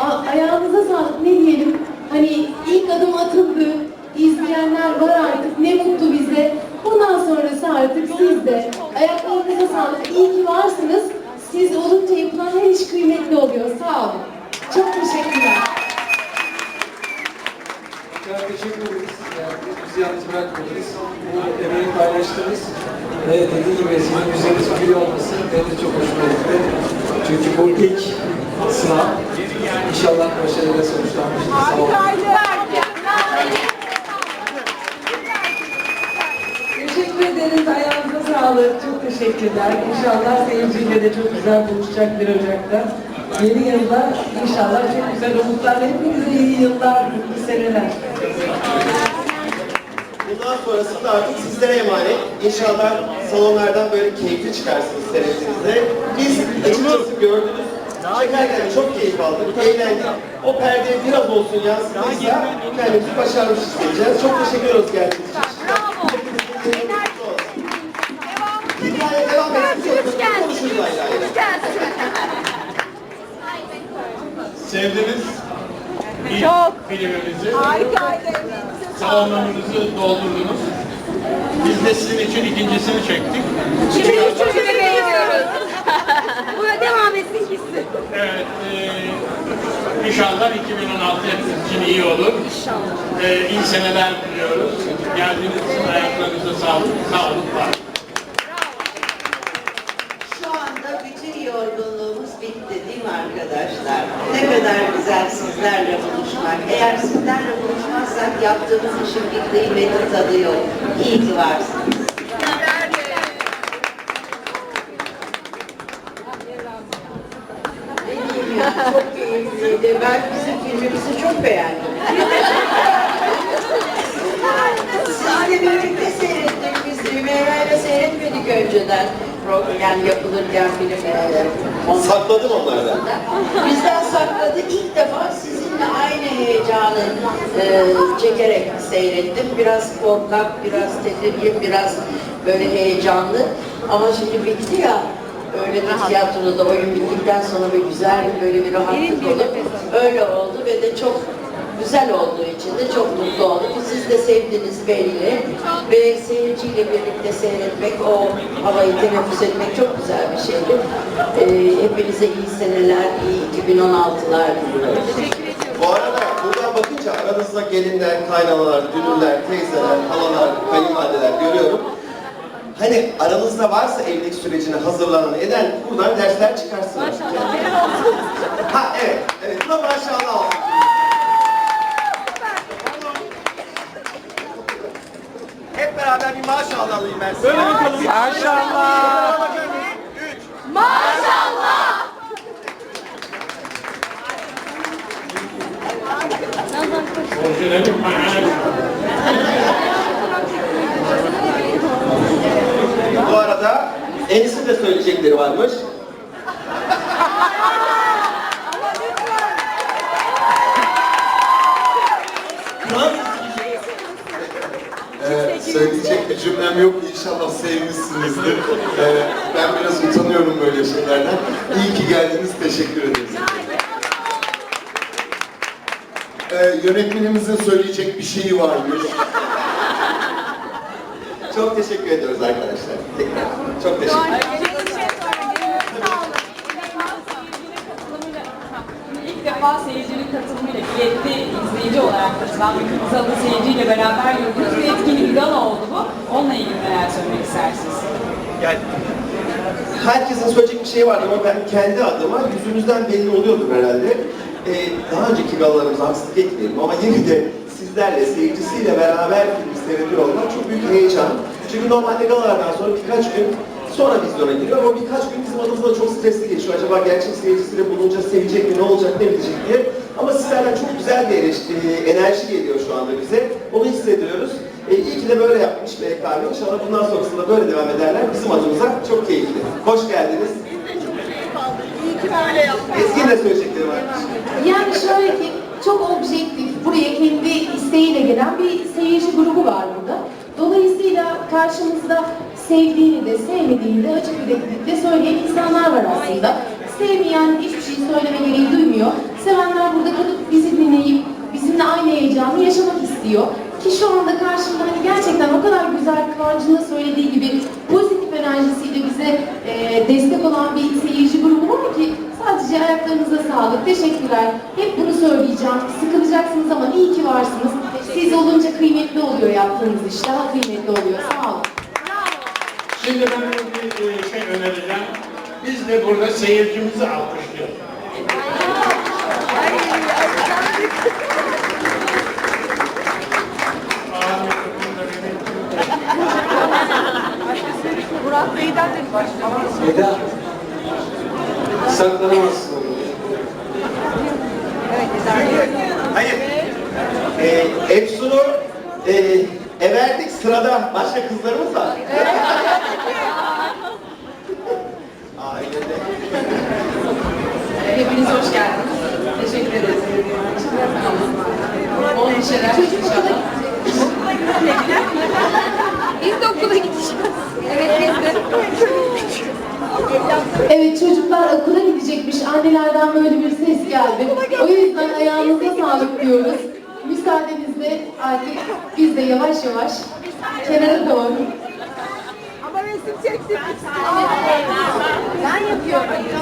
A ayağınıza sağlık ne diyelim. Hani ilk adım atıldı. İzleyenler var artık. Ne mutlu bize. Bundan sonrası artık sizde. Ayaklarınıza sağlık. İyi ki varsınız. Siz olunca yapılan her iş kıymetli oluyor. Sağ olun. Çok teşekkürler. Ya teşekkür ederiz. Yani bizi yalnız bırakmadınız. Bu emeği paylaştınız. Evet dediğim gibi sizin yüzünüz gülüyor olması benim de çok hoşuma gitti. Çünkü bu ilk sınav inşallah başarıyla sonuçlanmıştır. Sağ olun. Teşekkür ederiz. Ayağınıza sağlık. Çok teşekkürler. İnşallah seyirciyle de çok güzel buluşacak bir Ocak'ta. Yeni yılda inşallah çok güzel umutlarla hepinize iyi yıllar, mutlu seneler. Bundan sonrası da artık sizlere emanet. İnşallah salonlardan böyle keyifli çıkarsınız seyrettiğinizde. Biz açıkçası gördünüz. Çekerken çok keyif aldık, eğlendik. O perdeye biraz olsun yansıdıysa kendimizi başarmış hissedeceğiz. Çok teşekkür ediyoruz geldiğiniz için. Hikaye devam etsin. Konuşuruz ayrı. Sevdiniz ilk filmimizi. Salonlarınızı doldurdunuz. Biz de sizin için ikincisini çektik. Şimdi üçüncü de beğeniyoruz. Buna gitsin. Evet, e, inşallah 2016 hepimiz için iyi olur. İnşallah. E, iyi seneler diliyoruz. Geldiğiniz için ayaklarınıza sağlık, sağlık var. Şu anda bütün yorgunluğumuz bitti değil mi arkadaşlar? Ne kadar güzel sizlerle buluşmak. Eğer sizlerle buluşmazsak yaptığımız işin bir kıymeti tadı yok. İyi ki varsınız. Keyifliydi. Ben bizim filmimizi çok beğendim. Sizle birlikte seyrettik biz. Ümeyra'yla seyretmedik önceden. Yani yapılırken filmleri. Ondan Sakladım onlardan. Bizden sakladı. İlk defa sizinle aynı heyecanı e, çekerek seyrettim. Biraz korkak, biraz tedirgin, biraz böyle heyecanlı. Ama şimdi bitti ya. Öyle bir tiyatroda oyun bittikten sonra bir güzel böyle bir rahatlık olup öyle oldu ve de çok güzel olduğu için de çok mutlu olduk. Siz de sevdiniz belli ve seyirciyle birlikte seyretmek, o havayı teneffüs etmek çok güzel bir şeydi. Ee, hepinize iyi seneler, iyi 2016'lar diliyorum. Bu arada buradan bakınca aranızda gelinler, kaynalar, dünürler, teyzeler, halalar, kayınvalideler görüyorum. Hani aranızda varsa evlilik sürecine hazırlanan eden buradan dersler çıkarsın. Ha evet, evet. Buna maşallah olsun. Hep beraber bir maşallah alayım ben size. Böyle bakalım. Maşallah. Üç. Orijinali Bu arada Enis'in de söyleyecekleri varmış. Ee, söyleyecek bir cümlem yok. İnşallah sevmişsinizdir. Ee, ben biraz utanıyorum böyle şeylerden. İyi ki geldiniz. Teşekkür ederiz. Ee, yönetmenimizin söyleyecek bir şeyi varmış. Çok teşekkür ediyoruz arkadaşlar. Tekrar. Çok teşekkür ederim. İlk defa seyircinin katılımıyla, biletli izleyici olarak katılan bir Kırmızılı seyirciyle beraber yürüdüğünüz bir etkinlik gala oldu bu. Onunla ilgili neler söylemek istersiniz? Yani herkesin söyleyecek bir şey vardı ama ben kendi adıma yüzünüzden belli oluyordur herhalde. Ee, daha önceki galalarımıza haksızlık etmeyelim ama yine de sizlerle, seyircisiyle beraber film seyrediyor olmak çok büyük heyecan. Çünkü normalde galalardan sonra birkaç gün sonra vizyona giriyor ama birkaç gün bizim adımızda çok stresli geçiyor. Acaba gerçek seyircisiyle bulunca sevecek mi, ne olacak, ne bitecek diye. Ama sizlerden çok güzel bir eleştiri, enerji geliyor şu anda bize. Onu hissediyoruz. E, iyi ki de böyle yapmış BKM. İnşallah bundan sonrasında böyle devam ederler. Bizim adımıza çok keyifli. Hoş geldiniz. Ezgi'nin de söyleyecekleri var. Yani şöyle ki çok objektif, buraya kendi isteğiyle gelen bir seyirci grubu var burada. Dolayısıyla karşımızda sevdiğini de sevmediğini de açık yüreklilikle söyleyen insanlar var aslında. Sevmeyen hiçbir şey söyleme gereği duymuyor. Sevenler burada kalıp bizi dinleyip bizimle aynı heyecanı yaşamak istiyor. Ki şu anda karşımda hani gerçekten o kadar güzel Kıvancı'nın söylediği gibi pozitif enerjisiyle bize e, destek olan bir seyirci grubu var ki sadece ayaklarınıza sağlık, teşekkürler. Hep bunu söyleyeceğim. Sıkılacaksınız ama iyi ki varsınız. Siz olunca kıymetli oluyor yaptığınız iş. Daha kıymetli oluyor. Sağ olun. Şimdi ben bir şey önereceğim. Biz de burada seyircimizi alkışlıyoruz. Murat Bey'den de. Eda. Saklanamazsın. Hayır. Ee, Efsun'u e, everdik sırada başka kızlarımız var. Ailede. Hepiniz hoş geldiniz. Teşekkür ederiz. Bol neşeler inşallah. Biz de okula gideceğiz. Evet biz de. Evet çocuklar okula gidecekmiş. Annelerden böyle bir ses geldi. O yüzden ayağınıza sağlık diyoruz. Müsaadenizle artık biz de yavaş yavaş kenara doğru Ama resim çektik. Ben yapıyorum.